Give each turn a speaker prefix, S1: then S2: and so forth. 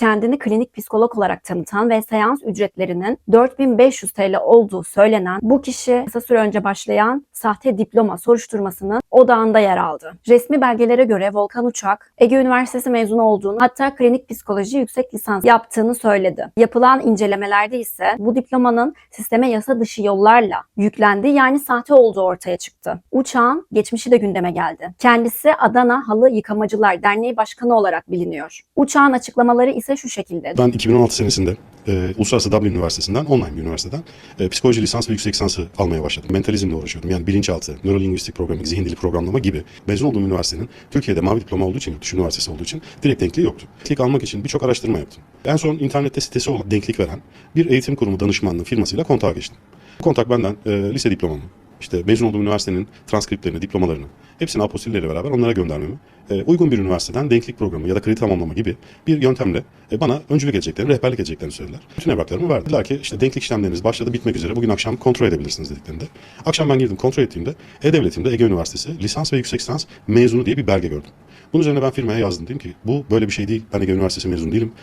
S1: kendini klinik psikolog olarak tanıtan ve seans ücretlerinin 4500 TL olduğu söylenen bu kişi kısa süre önce başlayan sahte diploma soruşturmasının odağında yer aldı. Resmi belgelere göre Volkan Uçak, Ege Üniversitesi mezunu olduğunu hatta klinik psikoloji yüksek lisans yaptığını söyledi. Yapılan incelemelerde ise bu diplomanın sisteme yasa dışı yollarla yüklendiği yani sahte olduğu ortaya çıktı. Uçağın geçmişi de gündeme geldi. Kendisi Adana Halı Yıkamacılar Derneği Başkanı olarak biliniyor. Uçağın açıklamaları ise şu şekilde.
S2: Ben 2016 senesinde e, Uluslararası Dublin Üniversitesi'nden, online bir üniversiteden e, psikoloji lisans ve yüksek lisansı almaya başladım. Mentalizmle uğraşıyordum. Yani bilinçaltı, nörolinguistik programming, zihin dili programlama gibi. Mezun olduğum üniversitenin Türkiye'de mavi diploma olduğu için, yurt üniversitesi olduğu için direkt denkliği yoktu. Denklik almak için birçok araştırma yaptım. En son internette sitesi olan denklik veren bir eğitim kurumu danışmanlığı firmasıyla kontağa geçtim. Kontak benden e, lise diplomamı, işte mezun olduğum üniversitenin transkriptlerini, diplomalarını, hepsini apostilleriyle beraber onlara göndermemi, e, uygun bir üniversiteden denklik programı ya da kredi tamamlama gibi bir yöntemle e, bana öncülük edeceklerini, rehberlik edeceklerini söylediler. Bütün evraklarımı verdiler ki işte denklik işlemleriniz başladı bitmek üzere bugün akşam kontrol edebilirsiniz dediklerinde. Akşam ben girdim kontrol ettiğimde E-Devletim'de Ege Üniversitesi lisans ve yüksek lisans mezunu diye bir belge gördüm. Bunun üzerine ben firmaya yazdım dedim ki bu böyle bir şey değil. Ben Ege Üniversitesi mezunu değilim.